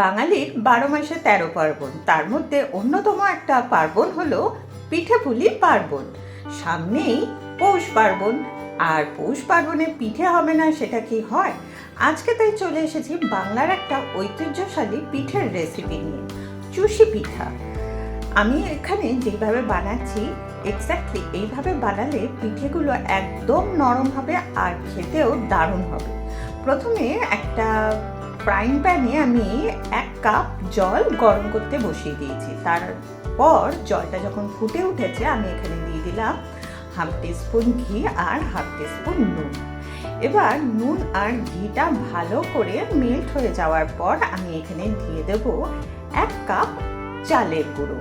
বাঙালির বারো মাসে তেরো পার্বণ। তার মধ্যে অন্যতম একটা পার্বণ হলো পিঠে পুলি পার্বণ। সামনেই পৌষ পার্বণ। আর পৌষ পার্বণে পিঠে হবে না, সেটা কি হয়? আজকে তাই চলে এসেছি বাংলার একটা ঐতিহ্যশালী পিঠের রেসিপি নিয়ে, চুষি পিঠা। আমি এখানে যেভাবে বানাচ্ছি এক্স্যাক্টলি এইভাবে বানালে পিঠেগুলো একদম নরম হবে আর খেতেও দারুণ হবে। প্রথমে একটা ফ্রাইং প্যানে আমি এক কাপ জল গরম করতে বসিয়ে দিয়েছি। তারপর জলটা যখন ফুটে উঠেছে, আমি এখানে দিয়ে দিলাম হাফ টিস্পুন ঘি আর হাফ টিস্পুন নুন। এবার নুন আর ঘিটা ভালো করে মেল্ট হয়ে যাওয়ার পর আমি এখানে দিয়ে দেব এক কাপ চালের গুঁড়ো।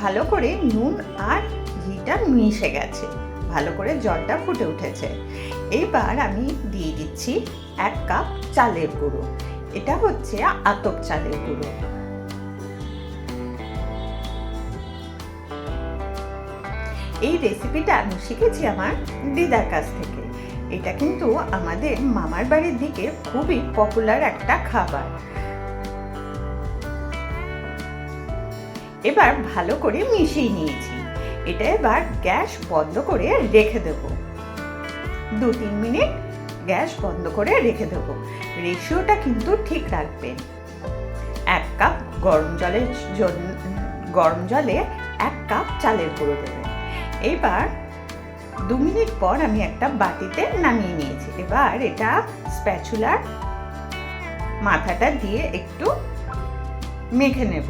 ভালো করে নুন আর ঘিটা মিশে গেছে। ভালো করে জলটা ফুটে উঠেছে। এবার আমি দিয়ে দিচ্ছি এক কাপ চালের গুঁড়ো। এটা হচ্ছে আতপ চালের গুঁড়ো। এই রেসিপিটা আমি শিখেছি আমার দিদার কাছ থেকে। এটা কিন্তু আমাদের মামার বাড়ির দিকে খুবই পপুলার একটা খাবার। এবার ভালো করে মিশিয়ে নিয়েছি। এটা এবার গ্যাস বন্ধ করে রেখে দেব। দু তিন মিনিট গ্যাস বন্ধ করে রেখে দেব। রেশিওটা কিন্তু ঠিক রাখবেন এক কাপ গরম জলের জন্য, গরম জলে এক কাপ চালের গুঁড়ো দেবেন এবার দু মিনিট পর আমি একটা বাটিতে নামিয়ে নিয়েছি। এবার এটা স্প্যাচুলার মাথাটা দিয়ে একটু মেখে নেব।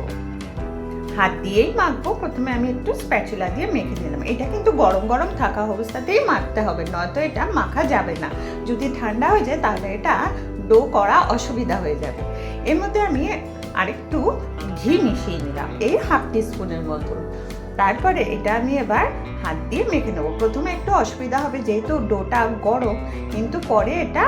হাত দিয়েই মাখবো। প্রথমে আমি একটু স্প্যাচুলা দিয়ে মেখে নিলাম। এটা কিন্তু গরম গরম থাকা অবস্থাতেই মাখতে হবে, নয়তো এটা মাখা যাবে না। যদি ঠান্ডা হয়ে যায় তাহলে এটা ডো করা অসুবিধা হয়ে যাবে। এর মধ্যে আমি আরেকটু ঘি মিশিয়ে নিলাম, এই হাফ টিস্পুনের মতো। তারপরে এটা আমি এবার হাত দিয়ে মেখে নেব। প্রথমে একটু অসুবিধা হবে যেহেতু ডোটা গরম, কিন্তু পরে এটা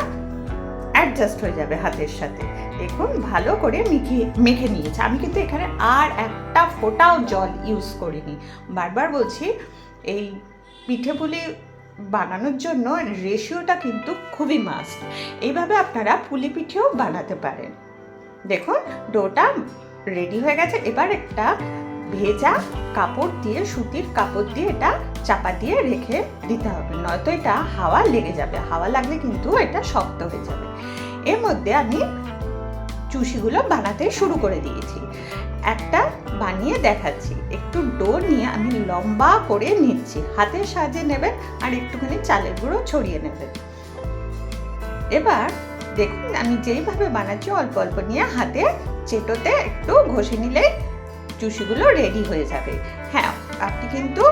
অ্যাডজাস্ট হয়ে যাবে হাতের সাথে। দেখুন, ভালো করে মেখে মেখে নিয়েছে। আমি কিন্তু এখানে আর একটা ফোটাও জল ইউজ করিনি। বারবার বলছি, এই পিঠে পুলি বানানোর জন্য রেশিওটা কিন্তু খুবই মাস্ট এইভাবে আপনারা পুলি পিঠেও বানাতে পারেন। দেখুন ডোটা রেডি হয়ে গেছে। এবার একটা ভেজা কাপড় দিয়ে, সুতির কাপড় দিয়ে এটা চাপা দিয়ে রেখে দিতে হবে। নয়তো এটা হাওয়া লেগে যাবে। হাওয়া লাগলে কিন্তু এটা শক্ত হয়ে যাবে। এর মধ্যে আমি চুষিগুলো বানাতে শুরু করে দিয়েছি। একটা বানিয়ে দেখাচ্ছি। একটু ডো নিয়ে আমি লম্বা করে নিচ্ছি। হাতের সাহায্যে নেবেন আর একটুখানি চালের গুঁড়ো ছড়িয়ে নেবেন। এবার দেখুন, আমি যেইভাবে বানাচ্ছি, অল্প অল্প নিয়ে হাতে চেটোতে একটু ঘষে নিলেই চুষিগুলো রেডি হয়ে যাবে। হ্যাঁ আপনি কিন্তু,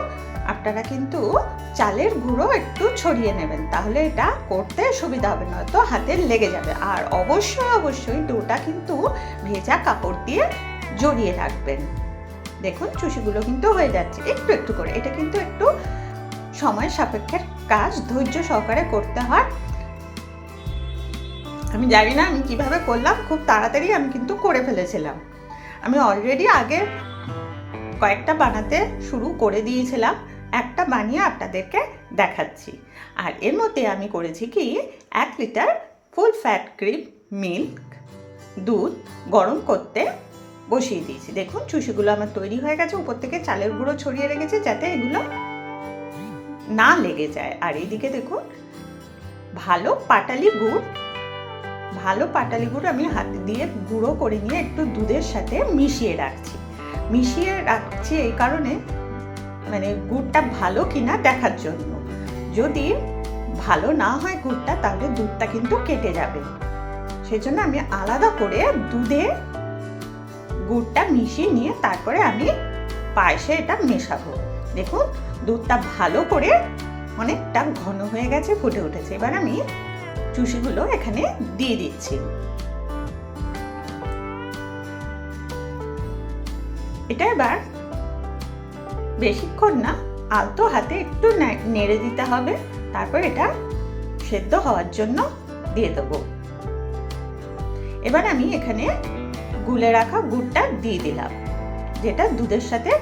আপনারা কিন্তু চালের গুঁড়ো একটু ছড়িয়ে নেবেন, তাহলে এটা করতে সুবিধা হবে, নয়তো হাতে লেগে যাবে। আর অবশ্যই অবশ্যই ডোটা কিন্তু ভেজা কাপড় দিয়ে জড়িয়ে রাখবেন। দেখুন, চুষিগুলো কিন্তু হয়ে যাচ্ছে। একটু একটু করে। এটা কিন্তু একটু সময় সাপেক্ষের কাজ ধৈর্য সহকারে করতে হয়। আমি জানি না আমি কীভাবে করলাম, খুব তাড়াতাড়ি আমি কিন্তু করে ফেলেছিলাম। আমি অলরেডি আগে কয়েকটা বানাতে শুরু করে দিয়েছিলাম। একটা বানিয়ে আপনাদেরকে দেখাচ্ছি। আর এর মধ্যে আমি করেছি কি, এক litre full fat cream milk দুধ গরম করতে বসিয়ে দিয়েছি। দেখুন, চুষিগুলো আমার তৈরি হয়ে গেছে। উপর থেকে চালের গুঁড়ো ছড়িয়ে রেখেছি যাতে এগুলো না লেগে যায়। আর এইদিকে দেখুন, ভালো পাটালি গুড় ভালো পাটালি গুড় আমি হাতে দিয়ে গুঁড়ো করে নিয়ে একটু দুধের সাথে মিশিয়ে রাখছি। মিশিয়ে রাখছি এই কারণে মানে গুড়টা ভালো কিনা দেখার জন্য। যদি ভালো না হয় গুড়টা, তাহলে দুধটা কিন্তু কেটে যাবে। সেজন্য আমি আলাদা করে দুধে গুড়টা মিশিয়ে নিয়ে তারপরে আমি পায়েসে এটা মেশাবো। দেখুন, দুধটা ভালো করে অনেকটা ঘন হয়ে গেছে, ফুটে উঠেছে। এবার আমি চুষিগুলো এখানে দিয়ে দিচ্ছি। এটা এবার বেশিক্ষণ না, আলতো হাতে একটু নেড়ে দিতে হবে। তারপর এটা সেদ্ধ হওয়ার জন্য দিয়ে দেবো। এবার আমি এখানে গুলে রাখা গুড়টা দিয়ে দিলাম, যেটা দুধের সাথে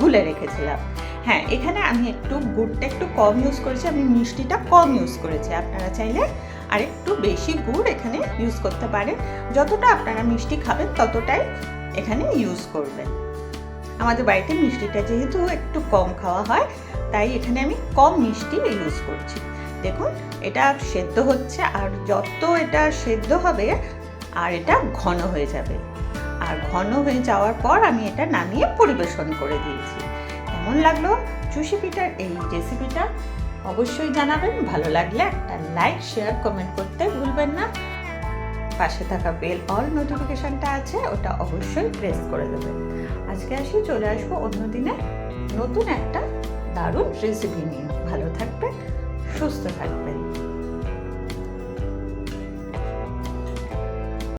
গুলে রেখেছিলাম। হ্যাঁ এখানে আমি একটু গুড়টা একটু কম ইউজ করেছি, আমি মিষ্টিটা কম ইউজ করেছি। আপনারা চাইলে আর একটু বেশি গুড় এখানে ইউজ করতে পারেন। যতটা আপনারা মিষ্টি খাবেন ততটাই এখানে ইউজ করবেন। আমাদের বাড়িতে মিষ্টিটা যেহেতু একটু কম খাওয়া হয়, তাই এখানে আমি কম মিষ্টি ইউজ করছি। দেখুন, এটা সেদ্ধ হচ্ছে, আর যত এটা সেদ্ধ হবে, আর এটা ঘন হয়ে যাবে। আর ঘন হয়ে যাওয়ার পর আমি এটা নামিয়ে পরিবেশন করে দিয়েছি। কেমন লাগল? চুষি পিঠার এই রেসিপিটা অবশ্যই জানাবেন। ভালো লাগলে একটা লাইক শেয়ার কমেন্ট করতে ভুলবেন না। পাশে থাকা বেল অল নোটিফিকেশানটা আছে, ওটা অবশ্যই প্রেস করে দেবেন। আজকে আসি, চলে আসব অন্য দিনে নতুন একটা দারুণ রেসিপি নিয়ে। ভালো থাকবেন, সুস্থ থাকবেন।